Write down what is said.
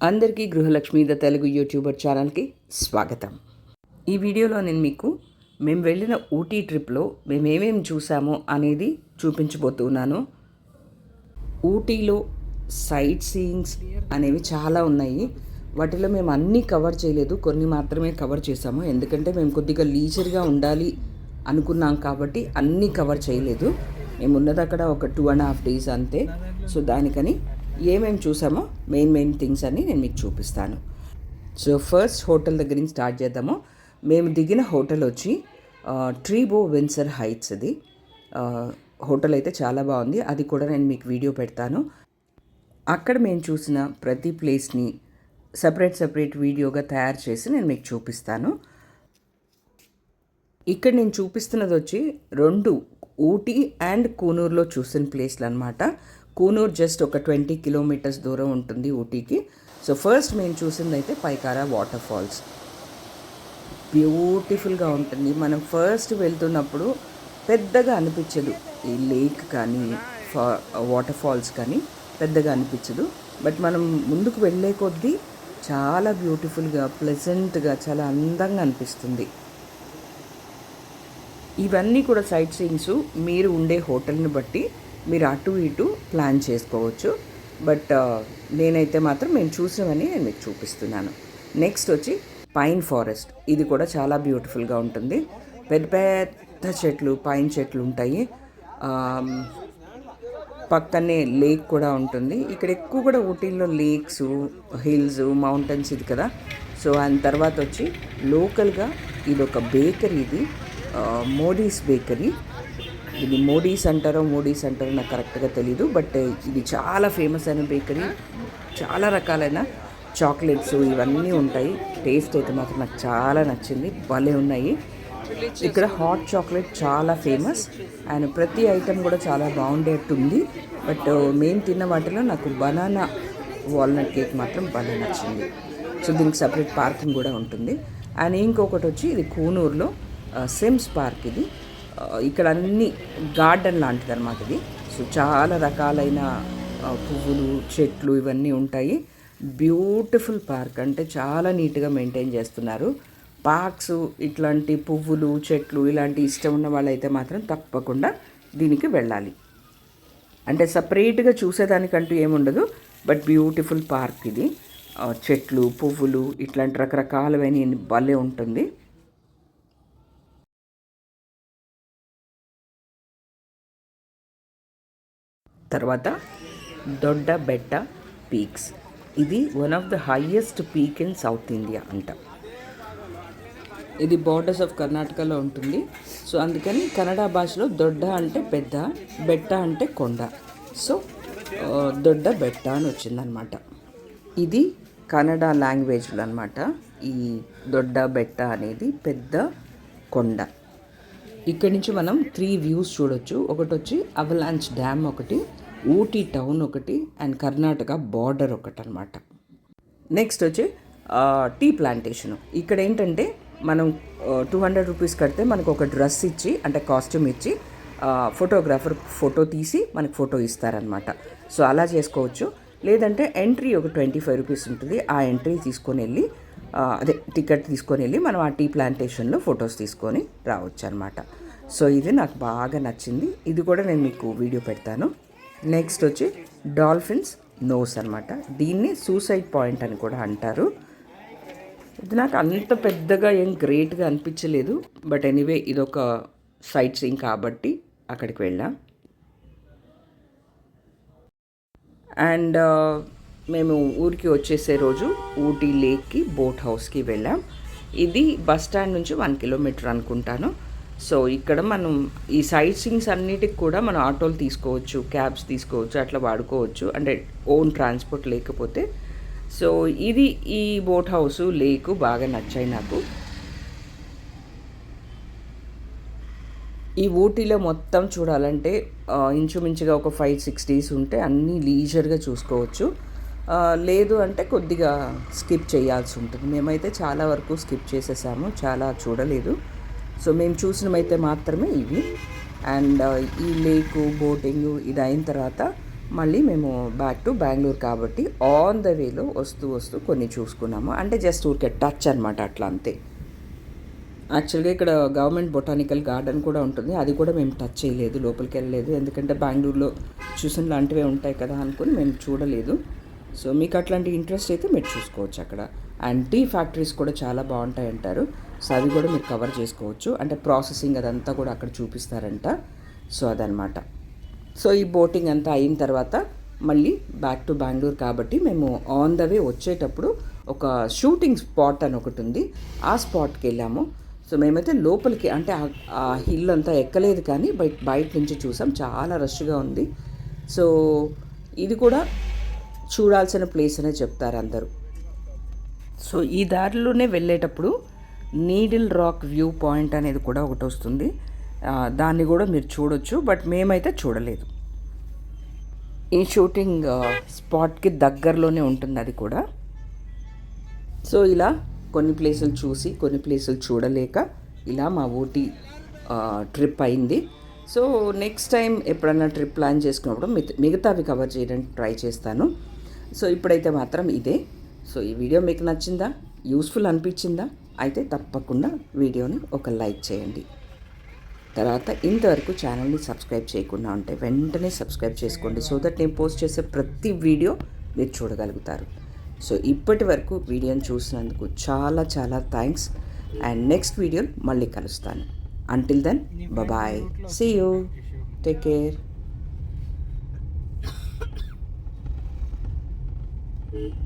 అందరికీ గృహలక్ష్మి the Telugu YouTuber ఛానల్కి స్వాగతం. ఈ వీడియోలో నేను మీకు మేము వెళ్ళిన ఊటీ ట్రిప్లో మేము ఏమేమి చూసామో అనేది చూపించబోతున్నాను. ఊటీలో సైట్ సీయింగ్స్ అనేవి చాలా ఉన్నాయి. వాటిలో మేము అన్నీ కవర్ చేయలేదు. కొన్ని మాత్రమే కవర్ చేసాము. ఎందుకంటే మేము కొద్దిగా లీజర్గా ఉండాలి అనుకున్నాం కాబట్టి అన్నీ కవర్ చేయలేదు. మేము ఉన్నది అక్కడ ఒక టూ అండ్ హాఫ్ డేస్ అంతే. సో దానికని ఏమేమి చూసామో మెయిన్ మెయిన్ థింగ్స్ అన్ని నేను మీకు చూపిస్తాను. సో ఫస్ట్ హోటల్ దగ్గర నుంచి స్టార్ట్ చేద్దాము. మేము దిగిన హోటల్ వచ్చి ట్రీబో విన్సర్ హైట్స్ అది. హోటల్ అయితే చాలా బాగుంది. అది కూడా నేను మీకు వీడియో పెడతాను. అక్కడ మేము చూసిన ప్రతి ప్లేస్ని సపరేట్ సపరేట్ వీడియోగా తయారు చేసి నేను మీకు చూపిస్తాను. ఇక్కడ నేను చూపిస్తున్నది వచ్చి రెండు ఊటీ అండ్ కూనూరులో చూసిన ప్లేస్లు అనమాట కూనూరు జస్ట్ ఒక ట్వంటీ కిలోమీటర్స్ దూరం ఉంటుంది ఊటీకి. సో ఫస్ట్ మేము చూసింది అయితే పైకారా వాటర్ ఫాల్స్ బ్యూటిఫుల్గా ఉంటుంది. మనం ఫస్ట్ వెళ్తున్నప్పుడు పెద్దగా అనిపించదు. ఈ లేక్ కానీ వాటర్ ఫాల్స్ కానీ పెద్దగా అనిపించదు. బట్ మనం ముందుకు వెళ్ళే కొద్దీ చాలా బ్యూటిఫుల్గా ప్లెజెంట్గా చాలా అందంగా అనిపిస్తుంది. ఇవన్నీ కూడా సైట్ సీయింగ్స్ మీరు ఉండే హోటల్ని బట్టి మీరు అటు ఇటు ప్లాన్ చేసుకోవచ్చు. బట్ నేనైతే మాత్రం మేము చూసినవని నేను మీకు చూపిస్తున్నాను. నెక్స్ట్ వచ్చి పైన్ ఫారెస్ట్. ఇది కూడా చాలా బ్యూటిఫుల్గా ఉంటుంది. పెద్ద పెద్ద చెట్లు పైన్ చెట్లు ఉంటాయి. పక్కనే లేక్ కూడా ఉంటుంది. ఇక్కడ ఎక్కువ కూడా ఊటీలో లేక్స్ హిల్స్ మౌంటైన్స్ ఇది కదా. సో ఆయన తర్వాత వచ్చి లోకల్గా ఇది ఒక బేకరీ ఇది. మోడీస్ బేకరీ. ఇది మోడీస్ అంటారో మోడీస్ అంటారో నాకు కరెక్ట్గా తెలీదు బట్ ఇది చాలా ఫేమస్ అయిన బేకరీ. చాలా రకాలైన చాక్లెట్స్ ఇవన్నీ ఉంటాయి. టేస్ట్ అయితే మాత్రం నాకు చాలా నచ్చింది. భలే ఉన్నాయి. ఇక్కడ హాట్ చాక్లెట్ చాలా ఫేమస్. అండ్ ప్రతి ఐటెం కూడా చాలా బాగుండేట్టుంది. బట్ మేము తిన్న వాటిలో నాకు బనానా వాల్నట్ కేక్ మాత్రం భలే నచ్చింది. సో దీనికి సపరేట్ పార్కింగ్ కూడా ఉంటుంది. అండ్ ఇంకొకటి వచ్చి ఇది కూనూరులో ఆ, సిమ్స్ పార్క్ ఇది. ఇక్కడ అన్ని గార్డెన్ లాంటిది అనమాట ఇది. సో చాలా రకాలైన పువ్వులు చెట్లు ఇవన్నీ ఉంటాయి. బ్యూటిఫుల్ పార్క్ అంటే చాలా నీట్గా మెయింటైన్ చేస్తున్నారు. పార్క్స్ ఇట్లాంటి పువ్వులు చెట్లు ఇలాంటి ఇష్టం ఉన్న వాళ్ళైతే మాత్రం తప్పకుండా దీనికి వెళ్ళాలి. అంటే సపరేట్గా చూసేదానికంటూ ఏముండదు. బట్ బ్యూటిఫుల్ పార్క్ ఇది. చెట్లు పువ్వులు ఇట్లాంటి రకరకాలవైన భలే ఉంటుంది. తర్వాత దొడ్డ బెట్ట పీక్స్. ఇది one of the highest peak in South India అంట. ఇది బార్డర్స్ ఆఫ్ కర్ణాటకలో ఉంటుంది. సో అందుకని కన్నడ భాషలో దొడ్డ అంటే పెద్ద బెట్ట అంటే కొండ. సో దొడ్డ బెట్ట అని వచ్చిందనమాట. ఇది కన్నడ లాంగ్వేజ్లో అనమాట ఈ దొడ్డ బెట్ట అనేది పెద్ద కొండ. ఇక్కడి నుంచి మనం త్రీ వ్యూస్ చూడొచ్చు. ఒకటి వచ్చి అవలాంచ్ డ్యామ్ ఒకటి ఊటీ టౌన్ ఒకటి అండ్ కర్ణాటక బార్డర్ ఒకటి అనమాట నెక్స్ట్ వచ్చి టీ ప్లాంటేషన్. ఇక్కడ ఏంటంటే మనం టూ హండ్రెడ్ రూపీస్ కడితే మనకు ఒక డ్రెస్ ఇచ్చి అంటే కాస్ట్యూమ్ ఇచ్చి ఫోటోగ్రాఫర్ ఫోటో తీసి మనకు ఫోటో ఇస్తారనమాట సో అలా చేసుకోవచ్చు. లేదంటే ఎంట్రీ ఒక ట్వంటీ ఫైవ్ రూపీస్ ఉంటుంది. ఆ ఎంట్రీ తీసుకొని వెళ్ళి అదే టికెట్ తీసుకొని వెళ్ళి మనం ఆ టీ ప్లాంటేషన్లో ఫొటోస్ తీసుకొని రావచ్చు అనమాట సో ఇది నాకు బాగా నచ్చింది. ఇది కూడా నేను మీకు వీడియో పెడతాను. నెక్స్ట్ వచ్చి డాల్ఫిన్స్ నోస్ అనమాట దీన్ని సూసైడ్ పాయింట్ అని కూడా అంటారు. ఇది నాకు అంత పెద్దగా ఏం గ్రేట్గా అనిపించలేదు. బట్ ఎనీవే ఇదొక సైట్ సీయింగ్ కాబట్టి అక్కడికి వెళ్ళాం. అండ్ uh, మేము ఊరికి వచ్చేసే రోజు ఊటీ లేక్కి బోట్ హౌస్కి వెళ్ళాం. ఇది బస్ స్టాండ్ నుంచి వన్ కిలోమీటర్ అనుకుంటాను. సో ఇక్కడ మనం ఈ సైట్ సీయింగ్స్ అన్నిటికి కూడా మనం ఆటోలు తీసుకోవచ్చు క్యాబ్స్ తీసుకోవచ్చు అట్లా వాడుకోవచ్చు అంటే ఓన్ ట్రాన్స్పోర్ట్ లేకపోతే. సో ఇది ఈ బోట్ హౌస్ లేకు బాగా నచ్చాయి నాకు. ఈ ఊటీలో మొత్తం చూడాలంటే ఇంచుమించుగా ఒక ఫైవ్ సిక్స్ డేస్ ఉంటే అన్నీ లీజర్గా చూసుకోవచ్చు. లేదు అంటే కొద్దిగా స్కిప్ చేయాల్సి ఉంటుంది. మేమైతే చాలా వరకు స్కిప్ చేసేసాము చాలా చూడలేదు. సో మేము చూసినవైతే మాత్రమే ఇవి. అండ్ uh, ఈ లేకు బోటింగ్ ఇది అయిన తర్వాత మళ్ళీ మేము బ్యాక్ టు బెంగళూరు కాబట్టి ఆన్ ద వేలో వస్తూ వస్తూ కొన్ని చూసుకున్నాము. అంటే జస్ట్ ఊరికే టచ్ అనమాట అట్లా అంతే. యాక్చువల్గా ఇక్కడ గవర్నమెంట్ బొటానికల్ గార్డెన్ కూడా ఉంటుంది. అది కూడా మేము టచ్ చేయలేదు లోపలికి వెళ్ళలేదు. ఎందుకంటే బెంగళూరులో చూసిన లాంటివే ఉంటాయి కదా అనుకుని మేము చూడలేదు. సో మీకు అట్లాంటి ఇంట్రెస్ట్ అయితే మీరు చూసుకోవచ్చు అక్కడ. అండ్ టీ ఫ్యాక్టరీస్ కూడా చాలా బాగుంటాయి అంటారు. సో అవి కూడా మీరు కవర్ చేసుకోవచ్చు. అంటే ప్రాసెసింగ్ అదంతా కూడా అక్కడ చూపిస్తారంట. సో అదనమాట సో ఈ బోటింగ్ అంతా అయిన తర్వాత మళ్ళీ బ్యాక్ టు బెంగళూరు కాబట్టి మేము ఆన్ ద వే వచ్చేటప్పుడు ఒక షూటింగ్ స్పాట్ అని ఒకటి ఉంది. ఆ స్పాట్కి వెళ్ళాము. సో మేమైతే లోపలికి అంటే ఆ- ఆ హిల్ అంతా ఎక్కలేదు కానీ బయట బయట నుంచి చూసాం. చాలా రష్గా ఉంది. సో ఇది కూడా చూడాల్సిన ప్లేస్ అనే చెప్తారు అందరూ. సో ఈ దారిలోనే వెళ్ళేటప్పుడు నీడిల్ రాక్ వ్యూ పాయింట్ అనేది కూడా ఒకటి వస్తుంది. దాన్ని కూడా మీరు చూడొచ్చు బట్ మేమైతే చూడలేదు. ఈ షూటింగ్ స్పాట్కి దగ్గరలోనే ఉంటుంది అది కూడా. సో ఇలా కొన్ని ప్లేసులు చూసి కొన్ని ప్లేసులు చూడలేక ఇలా మా ఊటీ ట్రిప్ అయింది. సో నెక్స్ట్ టైం ఎప్పుడన్నా ట్రిప్ ప్లాన్ చేసుకున్నప్పుడు మిగతా మిగతావి కవర్ చేయడానికి ట్రై చేస్తాను. సో ఇప్పుడైతే మాత్రం ఇదే. సో ఈ వీడియో మీకు నచ్చిందా? యూస్ఫుల్ అనిపించిందా? అయితే తప్పకుండా వీడియోని ఒక లైక్ చేయండి. తర్వాత ఇంతవరకు ఛానల్ని సబ్స్క్రైబ్ చేయకుండా ఉంటే వెంటనే సబ్స్క్రైబ్ చేసుకోండి. సో దట్ నేను పోస్ట్ చేసే ప్రతి వీడియో మీరు చూడగలుగుతారు. సో ఇప్పటి వరకు వీడియోని చూసినందుకు చాలా చాలా థ్యాంక్స్. అండ్ నెక్స్ట్ వీడియో మళ్ళీ కలుస్తాను. Until then bye see you take care Thank you.